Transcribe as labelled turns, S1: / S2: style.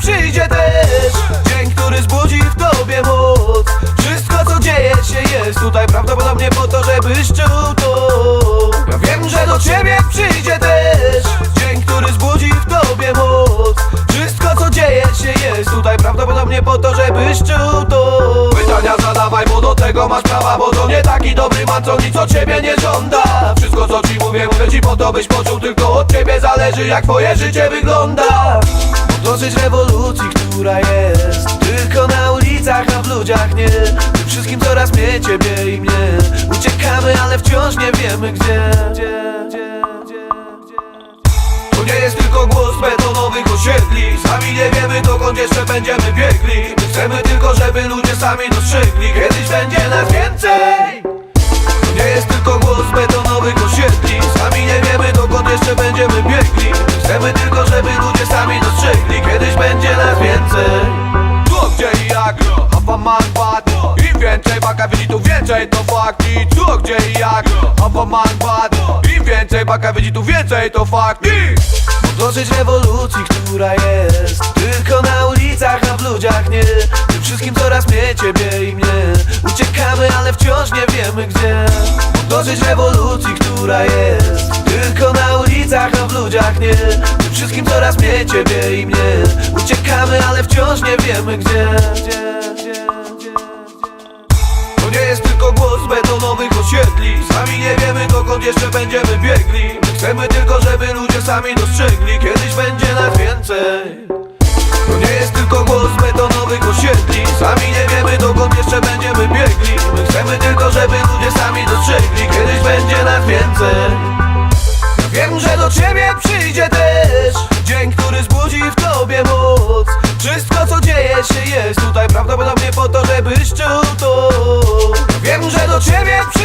S1: przyjdzie też Dzień, który zbudzi w tobie moc. Wszystko co dzieje się jest tutaj prawdopodobnie po to, żebyś czuł to. Ja wiem, że do ciebie przyjdzie też Dzień, który zbudzi w tobie moc. Wszystko co dzieje się jest tutaj prawdopodobnie po to, żebyś czuł to. Pytania zadawaj, bo do tego masz prawa Bo to nie taki dobry man, co nic od ciebie nie żąda co ci mówię, mówię ci po to, byś poczuł Tylko od ciebie zależy, jak twoje życie wygląda. Dosyć rewolucji, która jest. Tylko na ulicach, a w ludziach nie. Tym wszystkim coraz mniej ciebie i mnie. Uciekamy, ale wciąż nie wiemy gdzie Gdzie, gdzie, gdzie, gdzie. To nie jest tylko głos betonowych osiedli. Sami nie wiemy dokąd jeszcze będziemy biegli. My chcemy tylko, żeby ludzie sami dostrzegli. Kiedyś będzie nas więcej Hafa man bad Im więcej baka widzi, tu więcej to fakty Tu gdzie i jak, Hafa man bad Im więcej baka widzi, tu więcej to fakty Dosyć rewolucji, która jest. Tylko na ulicach, a w ludziach nie. Tym wszystkim coraz mniej ciebie i mnie. Uciekamy, ale wciąż nie wiemy gdzie. Dosyć rewolucji, która jest. Tylko na ulicach, a w ludziach nie. Tym wszystkim coraz mniej ciebie i mnie. Uciekamy, ale wciąż nie wiemy gdzie, Sami nie wiemy dokąd jeszcze będziemy biegli. My chcemy tylko, żeby ludzie sami dostrzegli. Kiedyś będzie nas więcej. To nie jest tylko głos betonowych osiedli. Sami nie wiemy dokąd jeszcze będziemy biegli. My chcemy tylko, żeby ludzie sami dostrzegli. Kiedyś będzie nas więcej. Wiem, że do ciebie przyjdzie też Dzień, który zbudzi w tobie moc. Wszystko co dzieje się jest tutaj prawdopodobnie po to, żebyś czuł to. Wiem, że do ciebie przyjdzie